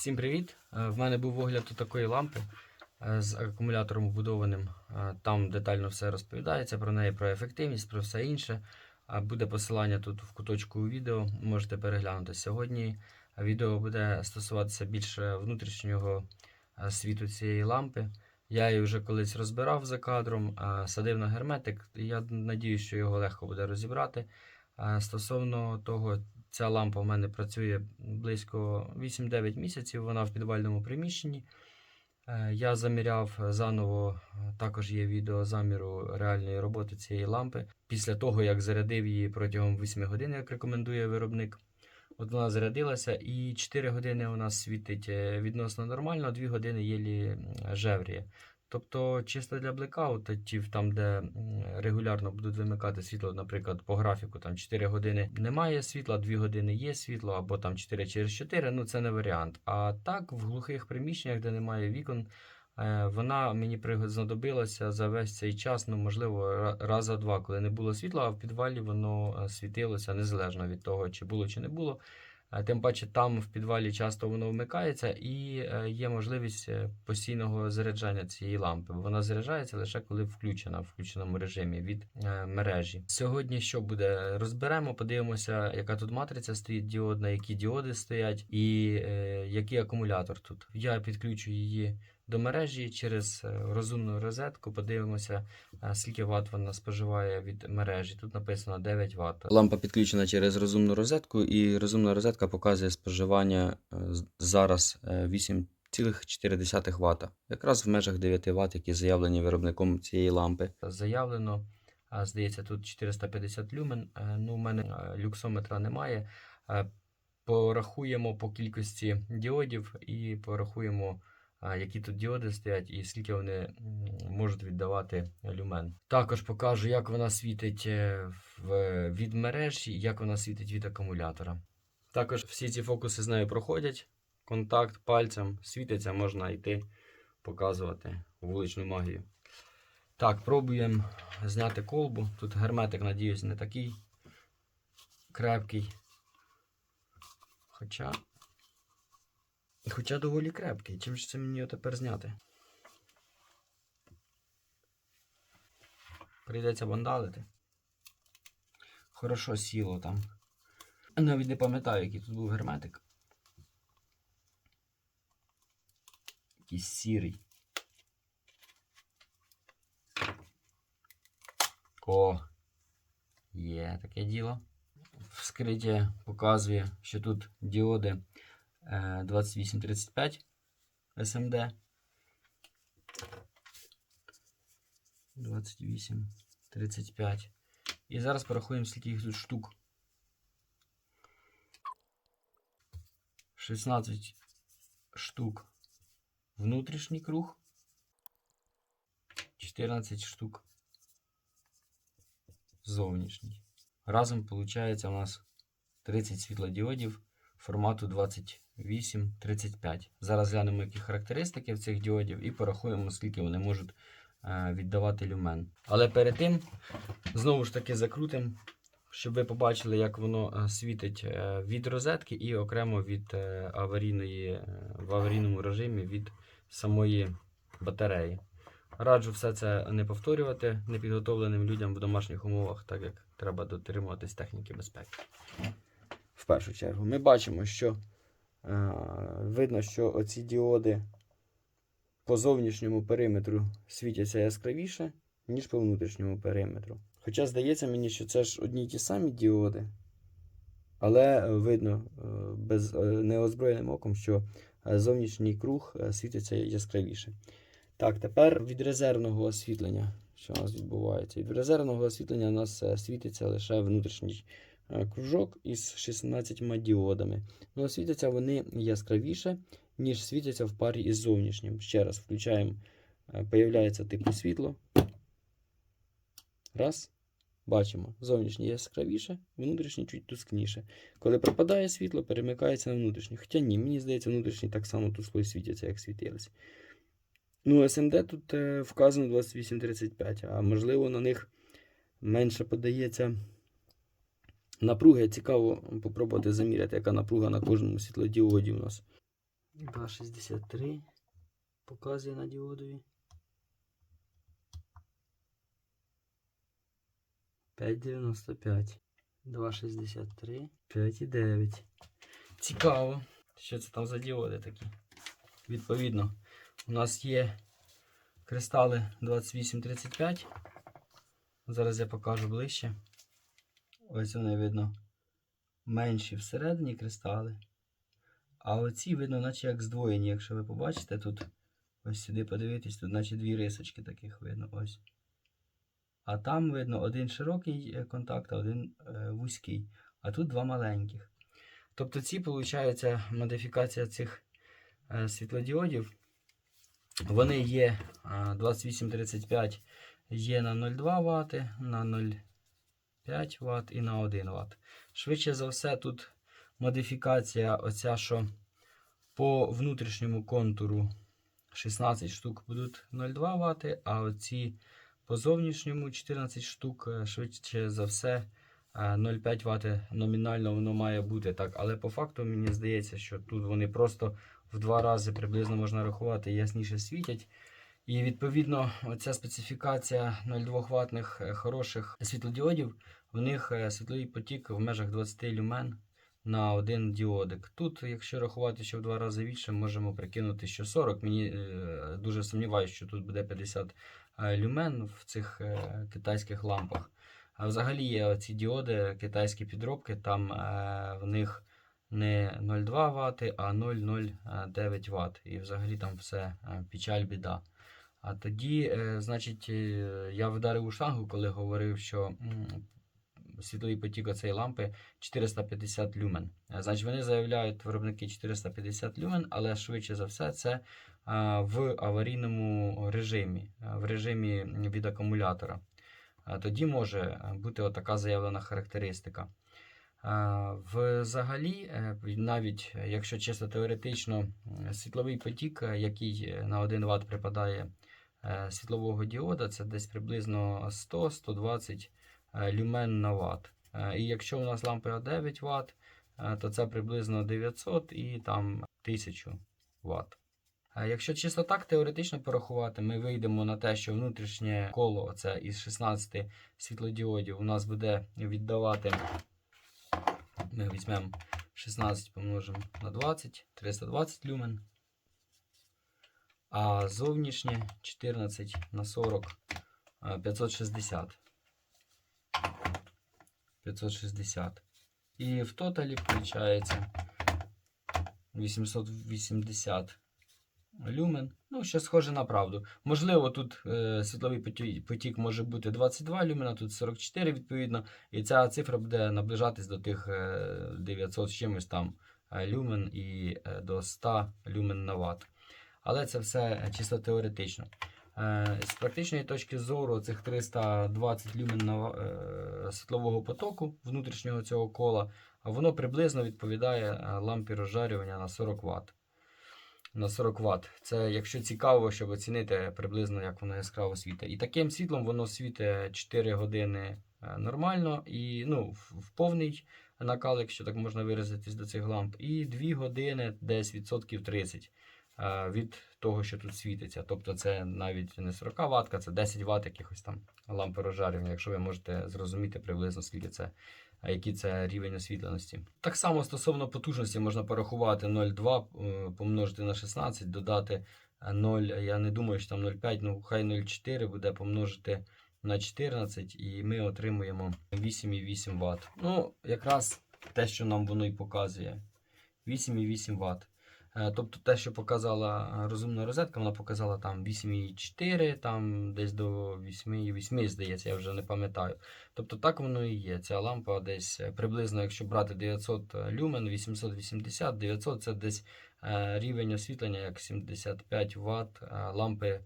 Всім привіт! Е, В мене був огляд такої лампи е, з акумулятором вбудованим. Е, Там детально все розповідається про неї, про ефективність, про все інше. Буде посилання тут в куточку у відео, можете переглянути. Сьогодні відео буде стосуватися більше внутрішнього світу цієї лампи. Я її вже колись розбирав за кадром, садив на герметик. Я надіюсь, що його легко буде розібрати. Стосовно того, Ця лампа в мене працює близько 8-9 місяців, вона в підвальному приміщенні. Е, Я заміряв заново, е, також є відео заміру реальної роботи цієї лампи. Після того, як зарядив її протягом 8 годин, як рекомендує виробник. От вона зарядилася, і 4 години у нас світить е, відносно нормально, 2 години єлі жевріє. Тобто, чисто для блекаутів, там, де регулярно будуть вимикати світло, наприклад, по графіку, там 4 години немає світла, 2 години є світло, або там 4 через 4, ну це не варіант. А так, в глухих приміщеннях, де немає вікон, е, вона мені знадобилася за весь цей час, ну, можливо, ра- раза два, коли не було світла, а в підвалі воно е, світилося незалежно від того, чи було, чи не було. Тим паче там в підвалі часто воно вмикається і е, є можливість е, постійного заряджання цієї лампи. Вона заряджається лише коли включена в включеному режимі від е, мережі. Сьогодні що буде? Розберемо, подивимося, яка тут матриця стоїть діодна, які діоди стоять і який акумулятор тут. Я підключу її до мережі через е, розумну розетку. Подивимося, е, скільки Вт вона споживає від мережі. Тут написано 9 Вт. Лампа підключена через розумну розетку, і розумна розетка показує споживання е, зараз е, 8,4 Вт. Якраз в межах 9 Вт, які заявлені виробником цієї лампи. Заявлено, здається, тут 450 люмен. Ну, у мене люксометра немає. Порахуємо по кількості діодів і порахуємо, які тут діоди стоять і скільки вони можуть віддавати люмен. Також покажу, як вона світить е, від мережі, як вона світить від акумулятора. Також всі ці фокуси з нею проходять. Контакт пальцем світиться, можна йти показувати вуличну магію. Так, пробуємо зняти колбу. Тут герметик, надіюсь, не такий крепкий. Хоча. Хоча доволі крепкий. Чим ж це мені його тепер зняти? Прийдеться вандалити. Хорошо сіло там. Навіть не пам'ятаю, який тут був герметик. Якийсь сірий. О! Є таке діло. Вскриття показує, що тут діоди е, 2835 SMD. 2835. І зараз порахуємо, скільки їх тут штук. 16 штук внутрішній круг. 14 штук зовнішній. Разом виходить у нас 30 світлодіодів формату 2835. Зараз глянемо, які характеристики в цих діодів, і порахуємо, скільки вони можуть е, віддавати люмен. Але перед тим, знову ж таки, закрутимо, щоб ви побачили, як воно е, світить е, від розетки і окремо від аварійної, в аварійному режимі від самої батареї. Раджу все це не повторювати непідготовленим людям в домашніх умовах, так як треба дотримуватись техніки безпеки. В першу чергу, ми бачимо, що видно, що оці діоди по зовнішньому периметру світяться яскравіше, ніж по внутрішньому периметру. Хоча здається мені, що це ж одні й ті самі діоди, але е, видно е, без е, неозброєним оком, що зовнішній круг світиться яскравіше. Так, тепер від резервного освітлення. Що у нас відбувається? Від резервного освітлення у нас світиться лише внутрішній кружок із 16 діодами. Ну, світяться вони яскравіше, ніж світяться в парі із зовнішнім. Ще раз включаємо, е, появляється типу світло. Раз. Бачимо, зовнішнє яскравіше, внутрішнє чуть тускніше. Коли пропадає світло, перемикається на внутрішнє. Хоча ні, мені здається, внутрішні так само тускло світяться, як світились. Ну, SMD тут е, вказано 2835, а можливо на них менше подається напруги. Цікаво попробувати заміряти, яка напруга на кожному світлодіоді у нас. 2,63 показує на діодові. 5,95. 2,63. 5,9. Цікаво. Що це там за діоди такі? Відповідно, у нас є кристали 2835. Зараз я покажу ближче. Ось вони видно менші всередині кристали. А оці видно, наче як здвоєні, якщо ви побачите тут. Ось сюди подивитись, тут наче дві рисочки таких видно. ось. А там видно один широкий е, контакт, а один е, вузький. А тут два маленьких. Тобто ці, виходить, модифікація цих е, світлодіодів. Вони є е, 2835 є на 0,2 Вт, на 0,5 Вт і на 1 Вт. Швидше за все, тут модифікація, оця, що по внутрішньому контуру 16 штук будуть 0,2 Вт, а оці по зовнішньому 14 штук, е, швидше за все, е, 0,5 Вт номінально воно має бути так. Але по факту мені здається, що тут вони просто в два рази приблизно можна рахувати ясніше світять. І відповідно, оця специфікація 0,2 ватних е, хороших світлодіодів, в них е, світловий потік в межах 20 люмен на один діодик. Тут, якщо рахувати, що в два рази більше, можемо прикинути, що 40. Мені е, дуже сумніваюся, що тут буде 50 е, люмен в цих китайських лампах. А взагалі ці діоди, китайські підробки, там в них не 0,2 Вт, а 0,09 Вт. І взагалі там все печаль біда. А тоді, е, значить, е, я вдарив у штангу, коли говорив, що м, світловий потік оцеї лампи 450 люмен. Е, Значить, вони заявляють виробники 450 люмен, але швидше за все це в аварійному режимі, в режимі від акумулятора. Тоді може бути отака заявлена характеристика. Взагалі, навіть якщо чисто теоретично, світловий потік, який на 1 Вт припадає світлового діода, це десь приблизно 100-120 е, люмен на Вт. Е, І якщо у нас лампа 9 Вт, е, то це приблизно 900 і там 1000 Вт. Якщо чисто так теоретично порахувати, ми вийдемо на те, що внутрішнє коло це із 16 світлодіодів у нас буде віддавати. Ми візьмемо 16 помножимо на 20, 320 люмен. А зовнішнє 14 на 40 е, 560. 560. І в тоталі виходить 880 люмен. Ну, що схоже на правду. Можливо, тут е, світловий потік може бути 22 люмена, тут 44 відповідно. І ця цифра буде наближатись до тих е, 900 з чимось там е, люмен і е, до 100 люмен на ватт. Але це все е, чисто теоретично. Е, З практичної точки зору, цих 320 люмен е, світлового потоку внутрішнього цього кола, воно приблизно відповідає лампі розжарювання на 40 Вт. На 40 Вт. Це якщо цікаво, щоб оцінити приблизно, як воно яскраво світить. І таким світлом воно світить 4 години нормально, і ну, в, повний накал, якщо так можна виразитись до цих ламп, і 2 години десь відсотків 30 е, від того, що тут світиться. Тобто це навіть не 40 Вт, це 10 Вт якихось там лампи розжарювання, якщо ви можете зрозуміти приблизно скільки це, який це рівень освітленості. Так само стосовно потужності можна порахувати 0,2 е, помножити на 16, додати е, 0, я не думаю, що там 0,5, ну хай 0,4 буде помножити на 14, і ми отримуємо 8,8 Вт. Ну, якраз те, що нам воно і показує. 8,8 Вт. Е, Тобто те, що показала е, розумна розетка, вона показала там 8,4, там десь до 8,8, здається, я вже не пам'ятаю. Тобто так воно і є. Ця лампа десь е, приблизно, якщо брати 900 люмен, 880, 900 це десь рівень освітлення, як 75 Вт лампи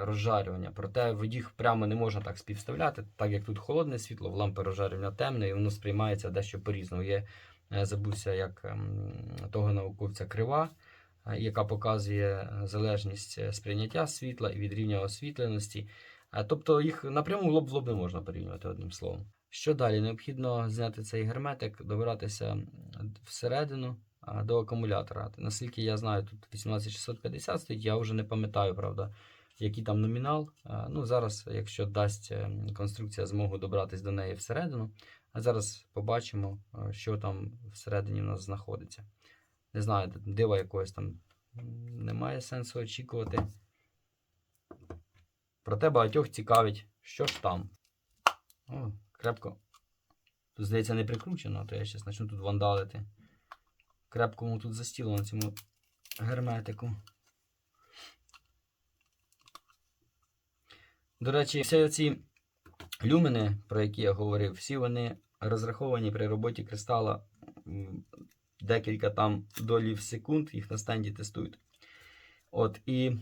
розжарювання. Проте їх прямо не можна так співставляти, так як тут холодне світло, в лампи розжарювання темне, і воно сприймається дещо по-різному. Забувся, як ем, того науковця крива, е, яка показує е, залежність е, сприйняття світла і від рівня освітленості. Е, Тобто їх напряму лоб в лоб не можна порівнювати одним словом. Що далі? Необхідно зняти цей герметик, добиратися всередину до акумулятора. Наскільки я знаю, тут 18650 стоїть, я вже не пам'ятаю, правда, який там номінал. Ну, зараз, якщо дасть е, конструкція змогу добратись до неї всередину, а зараз побачимо, е, що там всередині у нас знаходиться. Не знаю, дива якогось там немає сенсу очікувати. Проте багатьох цікавить, що ж там. О, крепко. Тут, здається, не прикручено, то я зараз почну тут вандалити. Крепкому тут застіло на цьому герметику. До речі, всі ці люмени, про які я говорив, всі вони розраховані при роботі кристала декілька там долів секунд, їх на стенді тестують. От, і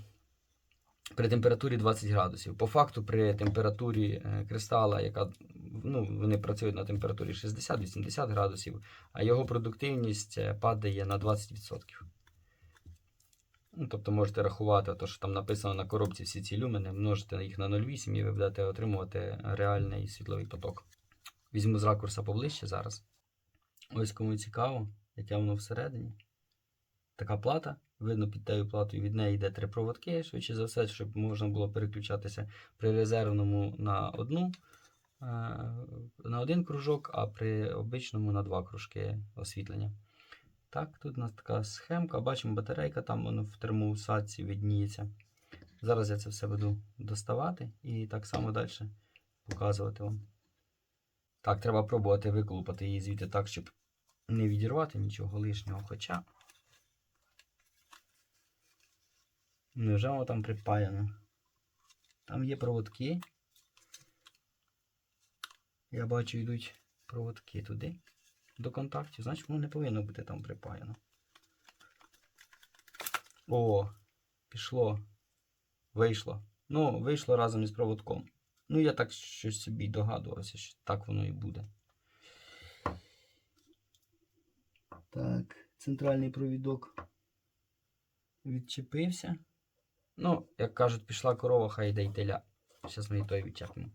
при температурі 20 градусів. По факту, при температурі е, кристала, яка ну, вони працюють на температурі 60-80 градусів, а його продуктивність е, падає на 20%. Ну, тобто можете рахувати, то, що там написано на коробці всі ці люмени, множите їх на 0,8 і ви будете отримувати реальний світловий поток. Візьму з ракурса поближче зараз. Ось кому цікаво, яке воно всередині. Така плата. Видно, під тією платою від неї йде три проводки, швидше за все, щоб можна було переключатися при резервному на одну, е, на один кружок, а при обичному на два кружки освітлення. Так, тут у нас така схемка. Бачимо, батарейка там воно в термоусадці відніється. Зараз я це все буду доставати і так само далі показувати вам. Так, треба пробувати виколупати її звідти так, щоб не відірвати нічого лишнього. Хоча. Невже воно там припаяно? Там є проводки. Я бачу, йдуть проводки туди до контактів, значить воно не повинно бути там припаяно. О, пішло. Вийшло. Ну, вийшло разом із проводком. Ну, я так щось собі догадувався, що так воно і буде. Так, центральний провідок відчепився. Ну, як кажуть, пішла корова, хай йде й теля. Зараз ми і той відчепимо.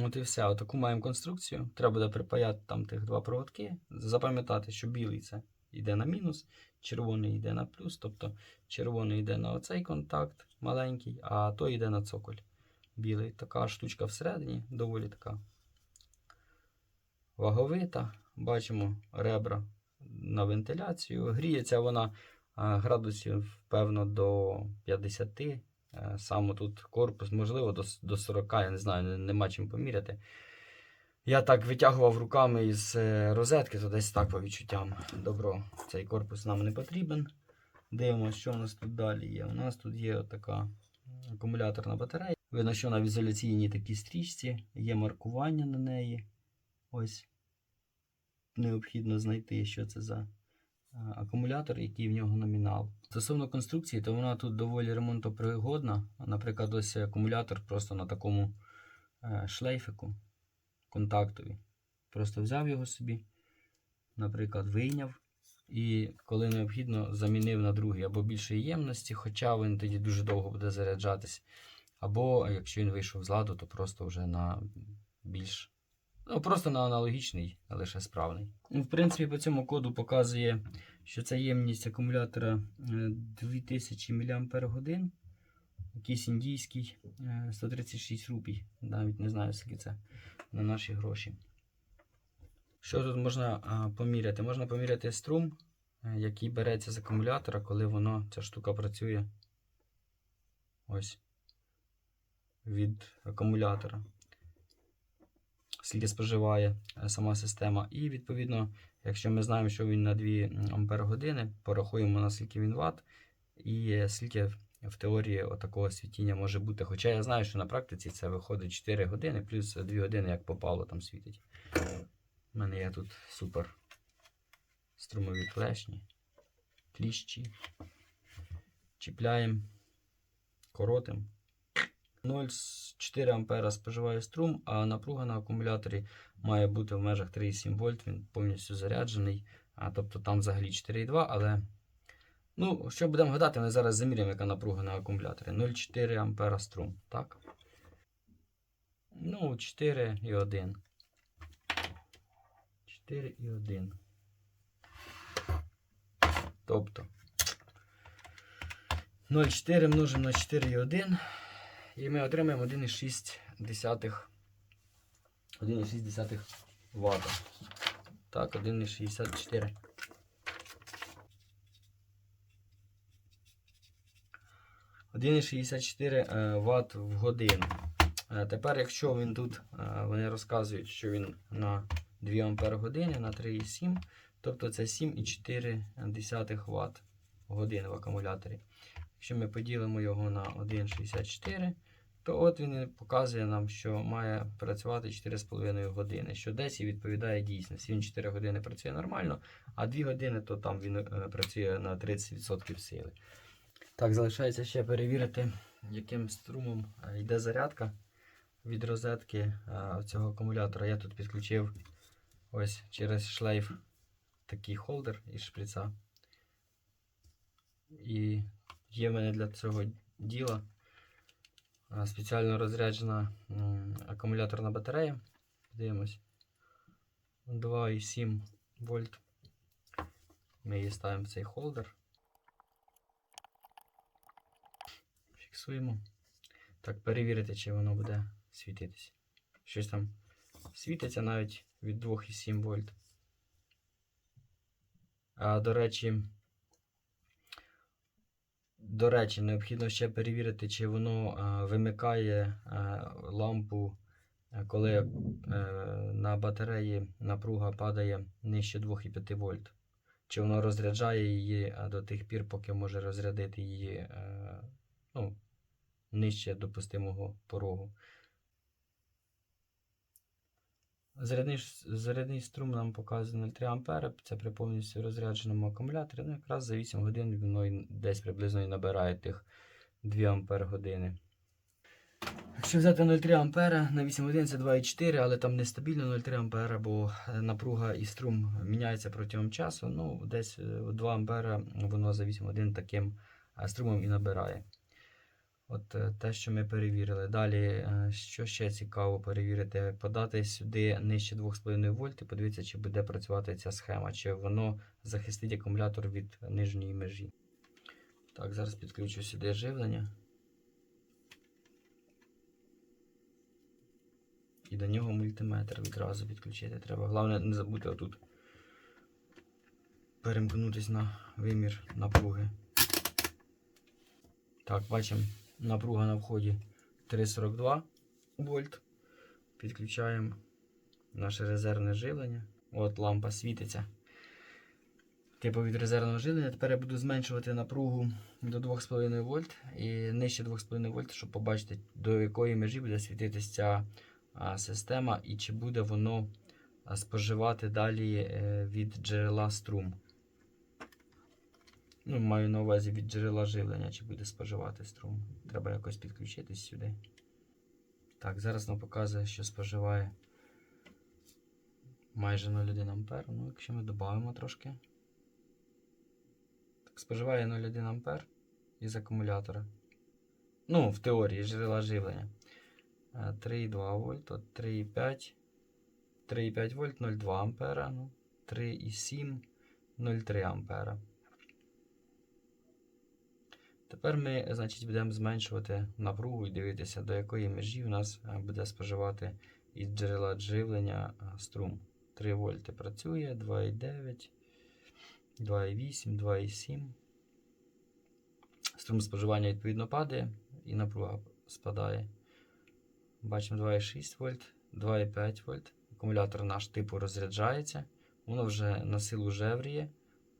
От і все. Отаку маємо конструкцію. Треба буде припаяти там тих два проводки. Запам'ятати, що білий це йде на мінус, червоний йде на плюс. Тобто червоний йде на оцей контакт маленький, а той йде на цоколь. Білий. Така штучка всередині, доволі така ваговита. Бачимо ребра на вентиляцію. Гріється вона градусів, певно, до 50. Е, Саме тут корпус, можливо, до, до 40, я не знаю, нема чим поміряти. Я так витягував руками із е, розетки, то десь так по відчуттям. Добро, цей корпус нам не потрібен. Дивимося, що у нас тут далі є. У нас тут є така акумуляторна батарея. Видно, що на в ізоляційній такій стрічці є маркування на неї. Ось необхідно знайти, що це за акумулятор, який в нього номінал. Стосовно конструкції, то вона тут доволі ремонтопригодна. Наприклад, ось акумулятор просто на такому е, шлейфику контактові. Просто взяв його собі, наприклад, вийняв. І коли необхідно, замінив на другий або більшої ємності, хоча він тоді дуже довго буде заряджатись. Або якщо він вийшов з ладу, то просто вже на більш Ну, просто на аналогічний, лише справний. Ну, В принципі, по цьому коду показує, що це ємність акумулятора е, 2000 мАч. Якийсь індійський е, 136 рупій. Навіть не знаю, скільки це на наші гроші. Що тут можна поміряти? Можна поміряти струм, е, який береться з акумулятора, коли воно, ця штука працює. Ось. Від акумулятора скільки споживає е, сама система. І відповідно, якщо ми знаємо, що він на 2 ампер години, порахуємо наскільки він ватт, і е, скільки в- теорії такого світіння може бути. Хоча я знаю, що на практиці це виходить 4 години, плюс 2 години, як попало, там світить. У мене є тут супер струмові клешні, кліщі. Чіпляємо, коротимо. 0,4 ампера споживає струм, а напруга на акумуляторі має бути в межах 3,7 вольт, він повністю заряджений. А, тобто там взагалі 4,2, але. Ну, що будемо гадати, ми зараз заміряємо, яка напруга на акумуляторі. 0,4 ампера струм, так? Ну, 4,1. 4,1. Тобто 0,4 множимо на 4,1 і ми отримаємо 1,6 1,6 Вт. Так, 1,64. Один 1,64 Вт в годину. Е, Тепер, якщо він тут, е, вони розказують, що він на 2 Ампер години, на 3,7, тобто це 7,4 Вт годин в акумуляторі. Якщо ми поділимо його на 1,64, то от він показує нам, що має працювати 4,5 години, що десь і відповідає дійсності. Він 4 години працює нормально, а 2 години то там він е, працює на 30% сили. Так, залишається ще перевірити, яким струмом е, йде зарядка від розетки е, цього акумулятора. Я тут підключив ось через шлейф такий холдер із шприца. І є в мене для цього діла спеціально розряджена акумуляторна батарея. Дивимось. 2,7 вольт. Ми її ставимо в цей холдер. Фіксуємо. Так, перевірити, чи воно буде світитися. Щось там світиться навіть від 2,7 вольт. А, до речі, до речі, необхідно ще перевірити, чи воно а, вимикає а, лампу, коли е, на батареї напруга падає нижче 2,5 вольт. Чи воно розряджає її до тих пір, поки може розрядити її е, ну, нижче допустимого порогу. Зарядний, зарядний струм нам показує 0,3 А. Це при повністю розрядженому акумуляторі. Ну, якраз за 8 годин воно десь приблизно і набирає тих 2 Ампер години. Якщо взяти 0,3 А на 8 годин це 2,4, але там нестабільно 0,3 А, бо е, напруга і струм міняється протягом часу. Ну, десь е, 2 А воно за 8 годин таким е, струмом і набирає. От е, те, що ми перевірили. Далі, е, що ще цікаво перевірити, подати сюди нижче 2,5 вольт і подивитися, чи буде працювати ця схема, чи воно захистить акумулятор від нижньої межі. Так, зараз підключу сюди живлення. І до нього мультиметр відразу підключити треба. Головне не забути отут перемкнутися на вимір напруги. Так, бачимо, напруга на вході 3,42 вольт. Підключаємо наше резервне живлення. От лампа світиться. Типу від резервного живлення. Тепер я буду зменшувати напругу до 2,5 вольт і нижче 2,5 вольт, щоб побачити, до якої межі буде світитися ця система і чи буде воно споживати далі е, від джерела струм. Ну, маю на увазі від джерела живлення, чи буде споживати струм. Треба якось підключитись сюди. Так, зараз нам показує, що споживає майже 0,1 А. Ну, якщо ми додамо трошки. Так, споживає 0,1 А із акумулятора. Ну, в теорії джерела живлення. Е, 3,2 вольт, 3,5. 3,5 вольт 0,2 ампера. Ну, 3,7, 0,3 ампера. Тепер ми, значить, будемо зменшувати напругу і дивитися, до якої межі у нас е, буде споживати із джерела живлення е, струм. 3 вольти працює, 2,9, 2,8, 2,7. Струм споживання відповідно падає і напруга спадає. Бачимо 2,6 вольт, 2,5 вольт. Акумулятор наш типу розряджається, воно вже на силу жевріє.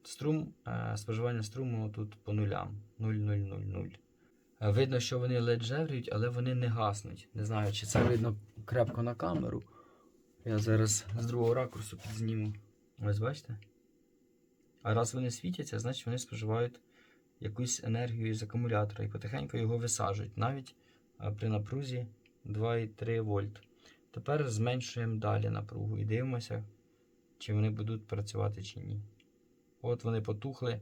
Струм, е, споживання струму тут по нулям 0,000. Е, Видно, що вони ледь жевріють, але вони не гаснуть. Не знаю, чи це видно крепко на камеру. Я зараз з другого ракурсу підзніму. Ось бачите? А раз вони світяться, значить вони споживають якусь енергію з акумулятора і потихеньку його висаджують, навіть е, при напрузі 2,3 вольт. Тепер зменшуємо далі напругу і дивимося, чи вони будуть працювати чи ні. От вони потухли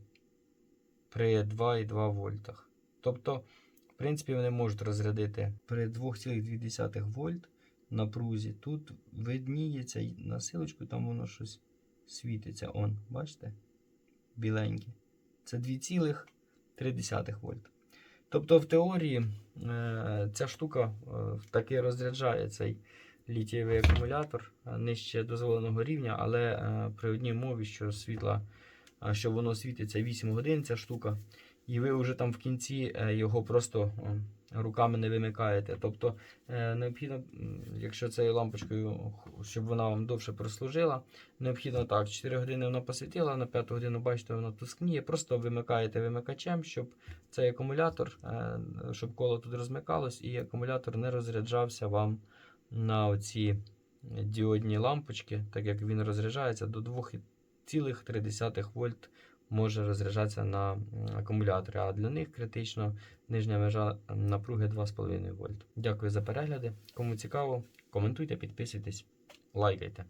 при 2,2 вольтах. Тобто, в принципі, вони можуть розрядити при 2,2 вольт напрузі. Тут видніється й на там воно щось світиться. Он, бачите? Біленьке. це 2,3 вольт. Тобто в теорії е, ця штука е, таки розряджає цей літієвий акумулятор е, нижче дозволеного рівня, але при одній умові, що світла, що воно світиться 8 годин, ця штука, і ви вже там в кінці е, його просто руками не вимикаєте. Тобто е, необхідно, якщо цією лампочкою, щоб вона вам довше прослужила, необхідно так, 4 години вона посвітила, на 5 годину, бачите, вона тускніє, просто вимикаєте вимикачем, щоб цей акумулятор, е, щоб коло тут розмикалось і акумулятор не розряджався вам на оці діодні лампочки, так як він розряджається до 2,3 вольт може розряджатися на акумуляторі, а для них критично нижня межа напруги 2,5 вольт. Дякую за перегляди. Кому цікаво, коментуйте, підписуйтесь, лайкайте.